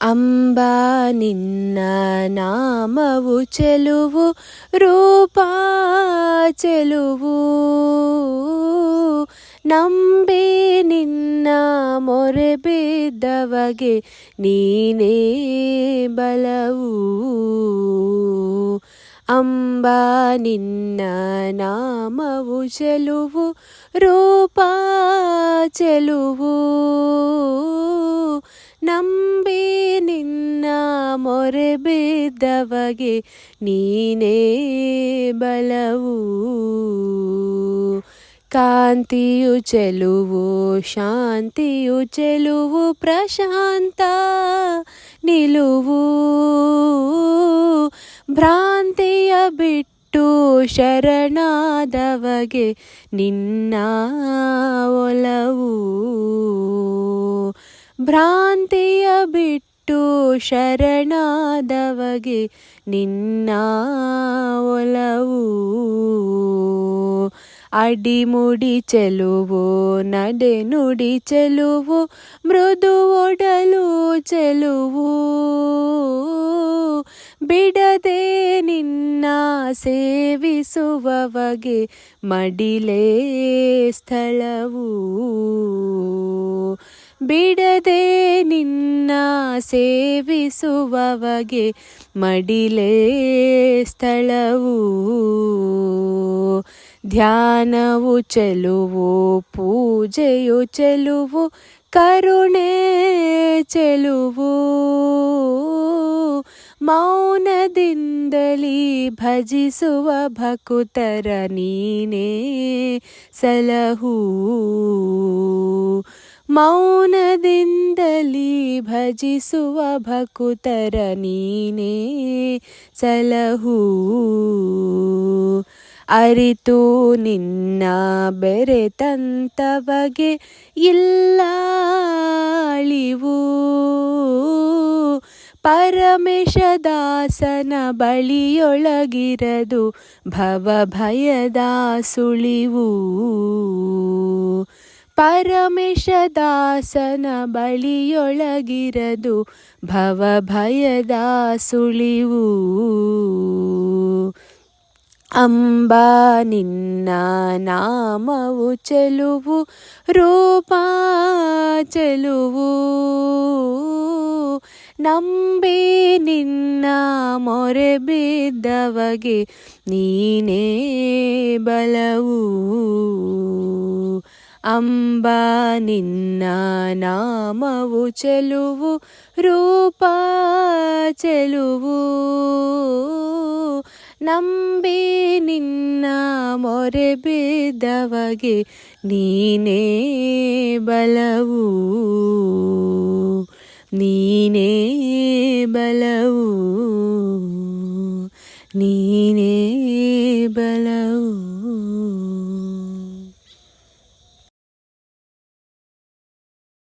ಅಂಬಾ ನಿನ್ನ ನಾಮವು ಚೆಲುವು ರೂಪ ಚೆಲುವು ನಂಬಿ ನಿನ್ನ ಮೊರೆ ಬಿದ್ದವಗೆ ನೀನೇ ಬಲವು ಅಂಬಾ ನಿನ್ನ ನಾಮವು ಚೆಲುವು ರೂಪ ಚೆಲುವು ನಂಬಿ ನಿನ್ನ ಮೊರೆ ಬಿದ್ದವಗೆ ನೀನೇ ಬಲವು. ಕಾಂತಿಯು ಚೆಲುವು, ಶಾಂತಿಯು ಚೆಲುವು, ಪ್ರಶಾಂತ ನಿಲುವು. ಭ್ರಾಂತಿಯ ಬಿಟ್ಟು ಶರಣಾದವಗೆ ನಿನ್ನ ಒಲವು. ಭ್ರಾಂತಿಯ ಬಿಟ್ಟು ಶರಣಾದವಗೆ ನಿನ್ನ ಒಲವು. ಅಡಿಮುಡಿ ಚೆಲುವು, ನಡೆ ನುಡಿ ಚೆಲುವು, ಮೃದು ಒಡಲು ಚೆಲುವು. ಬಿಡದೆ ನಿನ್ನ ಸೇವಿಸುವವಗೆ ಮಡಿಲೇ ಸ್ಥಳವು. ಬಿಡದೆ ನಿನ್ನ ಸೇವಿಸುವವಗೆ ಮಡಿಲೇ ಸ್ಥಳವು. ಧ್ಯಾನವು ಚೆಲುವು ಪೂಜೆಯು ಚೆಲುವು ಕರುಣೆ ಚೆಲುವು. ಮೌನದಿಂದಲಿ ಭಜಿಸುವ ಭಕುತರ ನೀನೇ ಸಲಹು. ಮೌನದಿಂದಲೇ ಭಜಿಸುವ ಭಕುತರ ನೀನೇ ಸಲಹು. ಅರಿತು ನಿನ್ನ ಬೆರೆತಂತವಗೆ ಇಲ್ಲ ಅಳಿವು. ಪರಮೇಶದಾಸನ ಬಳಿಯೊಳಗಿರದು ಭವಭಯದ ಸುಳಿವು. ಪರಮೇಶದಾಸನ ಬಳಿಯೊಳಗಿರದು ಭವ ಭಯದ ಸುಳಿವು ಅಂಬಾ ನಿನ್ನ ನಾಮವು ಚೆಲುವು, ರೂಪ ಚೆಲುವು. ನಂಬಿ ನಿನ್ನ ಮೊರೆ ಬಿದ್ದವಗೆ ನೀನೇ ಬಲವು. ಅಂಬಾ ನಿನ್ನ ನಾಮವು ಚೆಲುವು ರೂಪ ಚೆಲುವು ನಂಬಿ ನಿನ್ನ ಮೊರೆ ಬಿದ್ದವಗೆ ನೀನೇ ಬಲವು ನೀನೇ ಬಲವು ನೀನೇ ಬಲವು